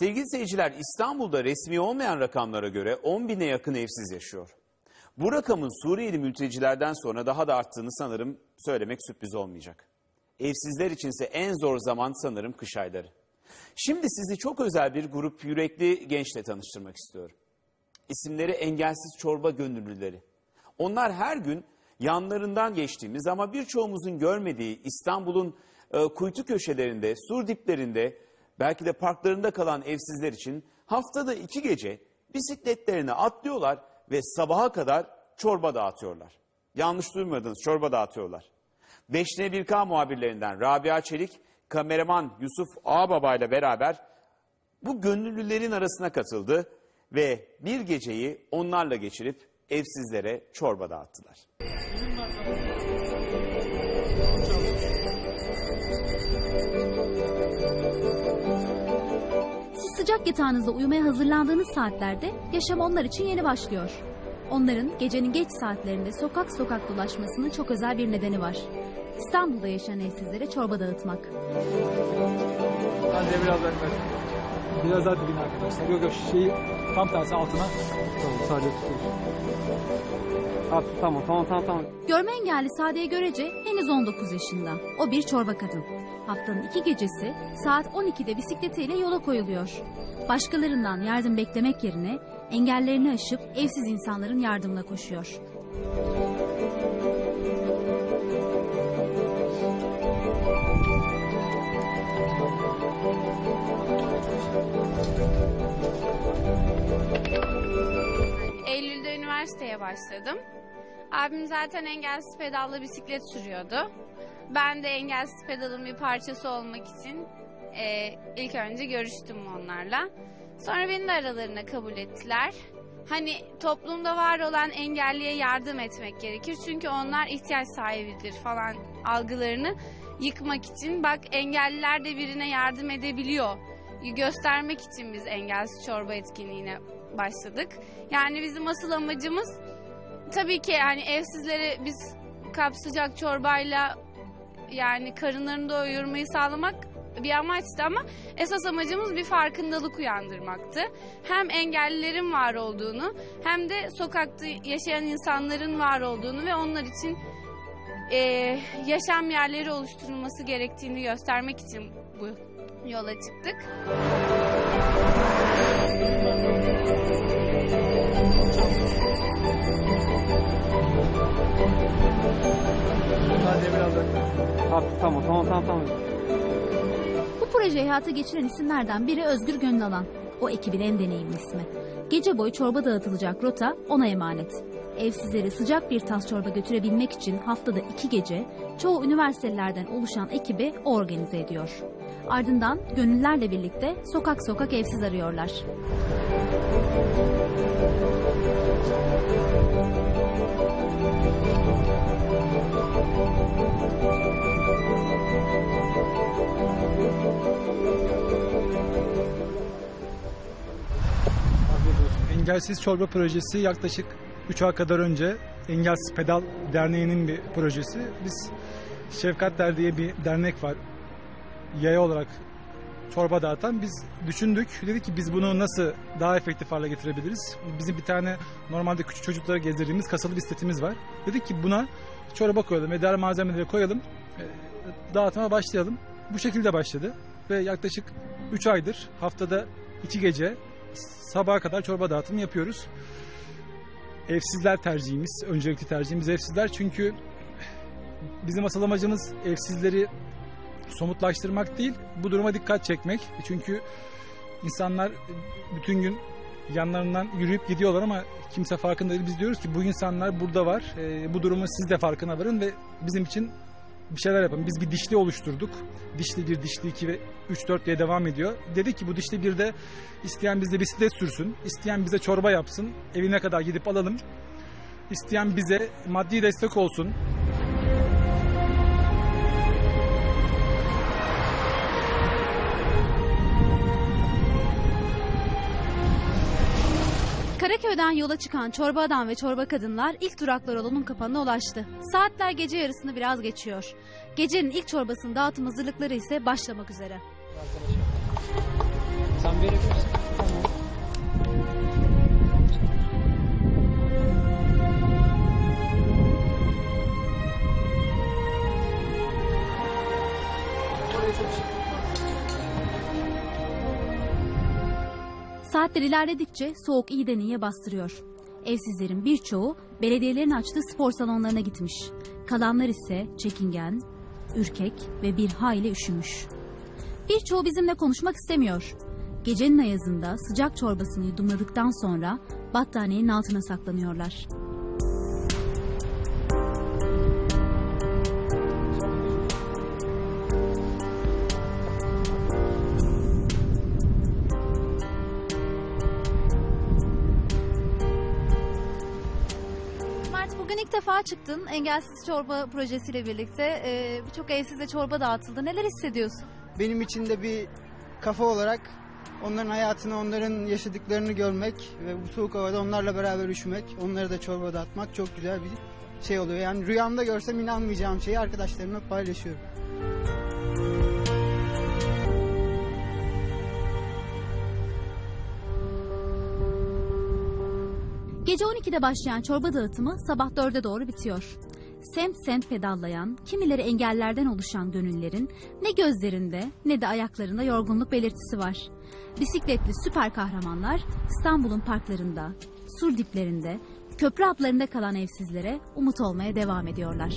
Sevgili seyirciler İstanbul'da resmi olmayan rakamlara göre 10 bine yakın evsiz yaşıyor. Bu rakamın Suriyeli mültecilerden sonra daha da arttığını sanırım söylemek sürpriz olmayacak. Evsizler içinse en zor zaman sanırım kış ayları. Şimdi sizi çok özel bir grup yürekli gençle tanıştırmak istiyorum. İsimleri engelsiz çorba gönüllüleri. Onlar her gün yanlarından geçtiğimiz ama birçoğumuzun görmediği İstanbul'un e, kuytu köşelerinde, sur diplerinde, belki de parklarında kalan evsizler için haftada iki gece bisikletlerine atlıyorlar ve sabaha kadar çorba dağıtıyorlar. Yanlış duymadınız, çorba dağıtıyorlar. 5'ne 1K muhabirlerinden Rabia Çelik, kameraman Yusuf Ağbaba ile beraber bu gönüllülerin arasına katıldı ve bir geceyi onlarla geçirip evsizlere çorba dağıttılar. Sıcak yatağınızda uyumaya hazırlandığınız saatlerde yaşam onlar için yeni başlıyor. Onların gecenin geç saatlerinde sokak sokak dolaşmasının çok özel bir nedeni var. İstanbul'da yaşayan evsizlere çorba dağıtmak. Bence biraz yaklaş. Biraz daha dibine arkadaşlar. Yok yok şeyi tam tersi altına. Tamam sadece tutuyoruz. Ha, tamam tamam tamam tamam. Görme engelli Sade'ye görece henüz 19 yaşında. O bir çorba kadın. Haftanın iki gecesi saat 12'de bisikletiyle yola koyuluyor. Başkalarından yardım beklemek yerine engellerini aşıp evsiz insanların yardımına koşuyor. Eylül'de üniversiteye başladım. Abim zaten engelsiz pedalla bisiklet sürüyordu. Ben de engelsiz pedalın bir parçası olmak için e, ilk önce görüştüm onlarla. Sonra beni de aralarına kabul ettiler. Hani toplumda var olan engelliye yardım etmek gerekir. Çünkü onlar ihtiyaç sahibidir falan algılarını yıkmak için. Bak engelliler de birine yardım edebiliyor. Göstermek için biz engelsiz çorba etkinliğine başladık. Yani bizim asıl amacımız tabii ki yani evsizleri biz kap sıcak çorbayla yani karınlarını doyurmayı sağlamak bir amaçtı ama esas amacımız bir farkındalık uyandırmaktı. Hem engellilerin var olduğunu hem de sokakta yaşayan insanların var olduğunu ve onlar için eee, yaşam yerleri oluşturulması gerektiğini göstermek için bu yola çıktık. Bence biraz. Ha, tamam tamam tamam tamam. Bu projeyi hayata geçiren isimlerden biri Özgür Gönülalan. O ekibin en deneyimli ismi. Gece boyu çorba dağıtılacak rota ona emanet. Evsizlere sıcak bir tas çorba götürebilmek için haftada iki gece çoğu üniversitelerden oluşan ekibi organize ediyor. Ardından gönüllerle birlikte sokak sokak evsiz arıyorlar. Engelsiz Çorba Projesi yaklaşık 3 ay kadar önce Engelsiz Pedal Derneği'nin bir projesi. Biz Şefkatler diye bir dernek var. Yaya olarak çorba dağıtan. Biz düşündük. Dedik ki biz bunu nasıl daha efektif hale getirebiliriz? Bizim bir tane normalde küçük çocuklara gezdirdiğimiz kasalı bisikletimiz var. Dedik ki buna çorba koyalım ve diğer malzemeleri koyalım. e, Dağıtıma başlayalım. Bu şekilde başladı. Ve yaklaşık 3 aydır haftada 2 gece sabaha kadar çorba dağıtımı yapıyoruz. Evsizler tercihimiz, öncelikli tercihimiz evsizler çünkü bizim asıl amacımız evsizleri somutlaştırmak değil, bu duruma dikkat çekmek. Çünkü insanlar bütün gün yanlarından yürüyüp gidiyorlar ama kimse farkında değil. Biz diyoruz ki bu insanlar burada var, e, bu durumu siz de farkına varın ve bizim için bir şeyler yapalım. Biz bir dişli oluşturduk. Dişli 1, dişli 2 ve 3, 4 diye devam ediyor. Dedik ki bu dişli 1'de isteyen bizde bisiklet sürsün, isteyen bize çorba yapsın, evine kadar gidip alalım. İsteyen bize maddi destek olsun. Karaköy'den yola çıkan çorba adam ve çorba kadınlar ilk duraklar olan Unkapanı'na ulaştı. Saatler gece yarısını biraz geçiyor. Gecenin ilk çorbasının dağıtım hazırlıkları ise başlamak üzere. Sen verebilirsin. Tamam. Çok Saatler ilerledikçe soğuk iyiye bastırıyor. Evsizlerin birçoğu belediyelerin açtığı spor salonlarına gitmiş. Kalanlar ise çekingen, ürkek ve bir hayli üşümüş. Birçoğu bizimle konuşmak istemiyor. Gecenin ayazında sıcak çorbasını yudumladıktan sonra battaniyenin altına saklanıyorlar. Bugün ilk defa çıktın engelsiz çorba projesiyle birlikte. Ee, Birçok evsize çorba dağıtıldı. Neler hissediyorsun? benim için de bir kafa olarak onların hayatını, onların yaşadıklarını görmek ve bu soğuk havada onlarla beraber üşümek, onları da çorba dağıtmak çok güzel bir şey oluyor. Yani rüyamda görsem inanmayacağım şeyi arkadaşlarımla paylaşıyorum. Gece 12'de başlayan çorba dağıtımı sabah 4'e doğru bitiyor. Semt semt pedallayan, kimileri engellerden oluşan gönüllerin ne gözlerinde ne de ayaklarında yorgunluk belirtisi var. Bisikletli süper kahramanlar İstanbul'un parklarında, sur diplerinde, köprü altlarında kalan evsizlere umut olmaya devam ediyorlar.